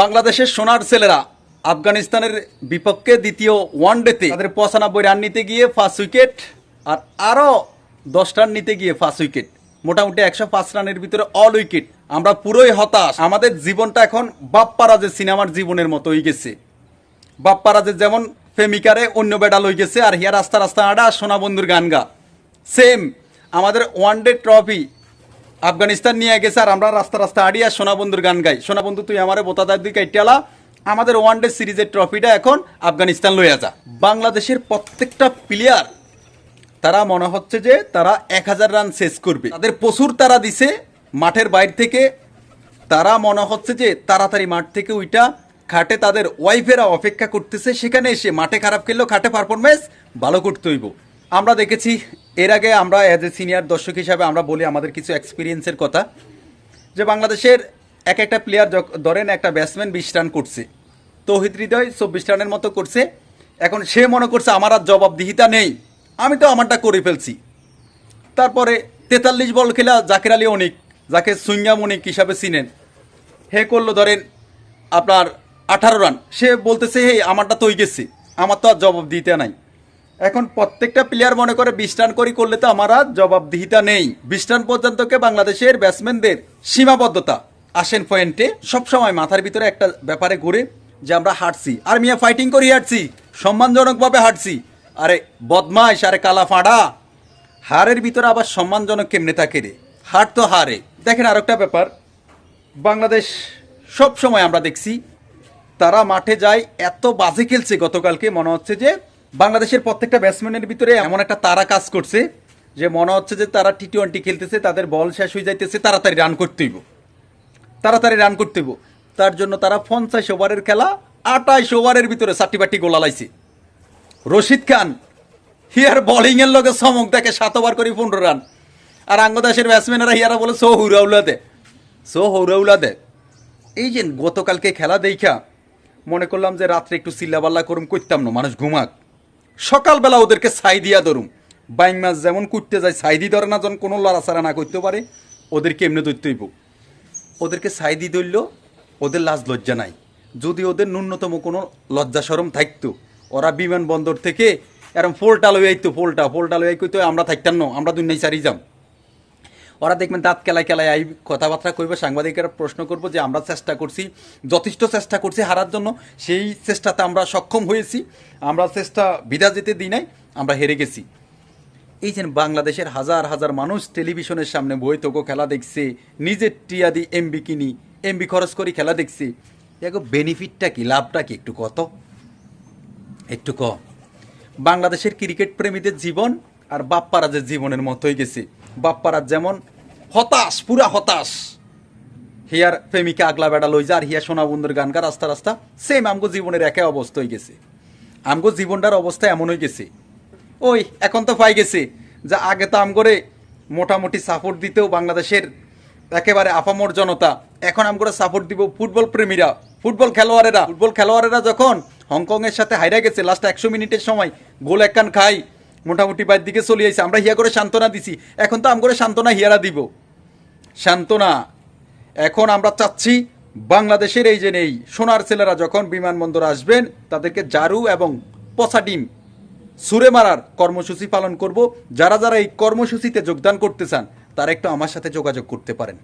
বাংলাদেশের সোনার ছেলেরা আফগানিস্তানের বিপক্ষে দ্বিতীয় ওয়ান ডেতে তাদের পঁচানব্বই রান নিতে গিয়ে ফার্স্ট উইকেট আর আরও দশ রান নিতে গিয়ে ফার্স্ট উইকেট। মোটামুটি একশো পাঁচ রানের ভিতরে অল উইকেট আমরা পুরোই হতাশ। আমাদের জীবনটা এখন বাপ্পারাজের সিনেমার জীবনের মতো হয়ে গেছে। বাপ্পারাজের যেমন প্রেমিকারে অন্য বেডাল হয়ে গেছে আর হিয়া রাস্তা রাস্তা আডা সোনা বন্ধুর গান গা। সেম আমাদের ওয়ান ডে ট্রফি আফগানিস্তান নিয়ে গেছে, আর আমরা রাস্তা রাস্তা আড়ি আর সোনা বন্ধুর গান গাই। সোনা বন্ধু তুই আমারে বোতাদার দিকে কাইটিয়ালা আমাদের ওয়ান ডে সিরিজের ট্রফিটা এখন আফগানিস্তান লইয়া যা। বাংলাদেশের প্রত্যেকটা প্লেয়ার তারা মনে হচ্ছে যে তারা এক হাজার রান শেষ করবে। তাদের প্রচুর তারা দিছে, মাঠের বাইর থেকে। তারা মনে হচ্ছে যে তাড়াতাড়ি মাঠ থেকে ওইটা খাটে তাদের ওয়াইফেরা অপেক্ষা করতেছে। সেখানে এসে মাঠে খারাপ খেললেও খাটে পারফরমেন্স ভালো করতে হইব। আমরা দেখেছি এর আগে আমরা অ্যাজ এ সিনিয়র দর্শক হিসাবে আমরা বলি আমাদের কিছু এক্সপিরিয়েন্সের কথা। যে বাংলাদেশের এক একটা প্লেয়ার ধরেন একটা ব্যাটসম্যান বিশ রান করছে, তৌহিদ হৃদয় চব্বিশ রানের মতো করছে, এখন সে মনে করছে আমার আর জবাবদিহিতা নেই, আমি তো আমারটা করে ফেলছি। তারপরে তেতাল্লিশ বল খেলা জাকির আলী অনিক, যাকে সুইঙ্গাম অনিক হিসাবে চিনেন, হে করল ধরেন আপনার আঠারো রান সে বলতেছে হে আমারটা তো গেছে, আমার তো আর জবাব দিতে নাই। এখন প্রত্যেকটা প্লেয়ার মনে করে বিশ রান করি করলে তো আমার আর জবাবদিহিতা নেই। বিশ রান পর্যন্তকে বাংলাদেশের ব্যাটসম্যানদের সীমাবদ্ধতা? আসেন পয়েন্টে সবসময় মাথার ভিতরে একটা ব্যাপারে ঘুরে যে আমরা হাঁটছি। আর মিয়া ফাইটিং করি, হাঁটছি। সম্মানজনকভাবে হাঁটছি। আরে বদমাইশ, আরে কালা ফাঁড়া হারের ভিতরে আবার সম্মানজনক কেমনে থাকে রে? হার তো হারে দেখেন আর একটা ব্যাপার। বাংলাদেশ সব সময় আমরা দেখছি, তারা মাঠে যায়, এত বাজে খেলছে গতকালকে। মনে হচ্ছে যে বাংলাদেশের প্রত্যেকটা ব্যাটসম্যানের ভিতরে এমন একটা তারা কাজ করছে যে মনে হচ্ছে যে তারা টি টোয়েন্টি খেলতেছে, তাদের বল শেষ হয়ে যাইতেছে, তাড়াতাড়ি রান করতে হইব। তাড়াতাড়ি রান করতেইব তার জন্য তারা পঞ্চাশ ওভারের খেলা আটাইশ ওভারের ভিতরে চারটি বাটি গোলা লাইছে। রশিদ খান হিয়ার বোলিং এর লগে চমক দেখে সাত ওভার করে পনেরো রান আর আঙ্গদাসের ব্যাটসম্যানেরা হিয়ারা বলে, সো হুরাউলা দে, সো হৌরাউলা দে। এই যে গতকালকে খেলা দেখা মনে করলাম যে রাত্রে একটু চিল্লাবাল্লা করুম করতাম না, মানুষ ঘুমাক। সকালবেলা ওদেরকে ছাই দিয়া ধরুম। বাইং মাছ যেমন কুটতে যায়, ছাইদি ধরে না যখন কোনো লড়াচাড়া না করতে পারে, ওদেরকে এমনি ধরতে হইব। ওদেরকে দিয়ে ধরলেও ওদের লাজ লজ্জা নাই। যদি ওদের ন্যূনতম কোনো লজ্জা সরম থাকতো, ওরা বিমানবন্দর থেকে এরম ফোলটা লই আইতো ফোলটা ফোলটা লই আইতো আমরা থাকতাম না, আমরা দুনিয়ায় চারি যাম। ওরা দেখবেন দাঁত কেলায় কেলায় আই কথাবার্তা করবে সাংবাদিকেরা প্রশ্ন করব যে, আমরা চেষ্টা করছি, যথেষ্ট চেষ্টা করছি হারার জন্য। সেই চেষ্টাতে আমরা সক্ষম হয়েছি। আমরা চেষ্টা বিদা যেতে দিই নাই, আমরা হেরে গেছি। এই যে বাংলাদেশের হাজার হাজার মানুষ টেলিভিশনের সামনে বই তোকে খেলা দেখছে, নিজের টিয়াদি এমবি কিনি এমবি খরচ করি খেলা দেখছে। দেখো বেনিফিটটা কি, লাভটা কি, একটু কত? একটু ক। বাংলাদেশের ক্রিকেট প্রেমীদের জীবন আর বাপ্পারাজের জীবনের মতোই গেছে। বাপ্পারাজ যেমন হতাশ, পুরা হতাশ। হিয়ার প্রেমিকা আগলা বেড়া লই যা, আর হিয়া সোনা বন্ধুর গান গা, রাস্তা রাস্তা। সেম আমগো জীবনের একে অবস্থা হয়ে গেছে। আমগো জীবনটার অবস্থা এমন হয়ে গেছে। ওই, এখন তো পাই গেছে যা আগে তো আম করে মোটামুটি সাপোর্ট দিতেও বাংলাদেশের একেবারে আপামর জনতা। এখন আম করে সাপোর্ট দিব ফুটবল প্রেমীরা, ফুটবল খেলোয়াড়েরা। ফুটবল খেলোয়াড়েরা যখন হংকংয়ের সাথে হাইরা গেছে লাস্ট একশো মিনিটের সময় গোল একখান খাই মোটামুটি বাইর দিকে চলে আইছে, আমরা হিয়া করে সান্ত্বনা দিছি। এখন তো আম করে সান্ত্বনা হিয়ারা দিব। সান্ত্বনা। এখন আমরা চাচ্ছি বাংলাদেশের এই যে নেই, সোনার ছেলেরা যখন বিমানবন্দর আসবেন, তাদেরকে জারু এবং পচা ডিম সুরে মারার কর্মসূচি পালন করব। যারা যারা এই কর্মসূচিতে যোগদান করতে চান, তারা একটু আমার সাথে যোগাযোগ করতে পারেন।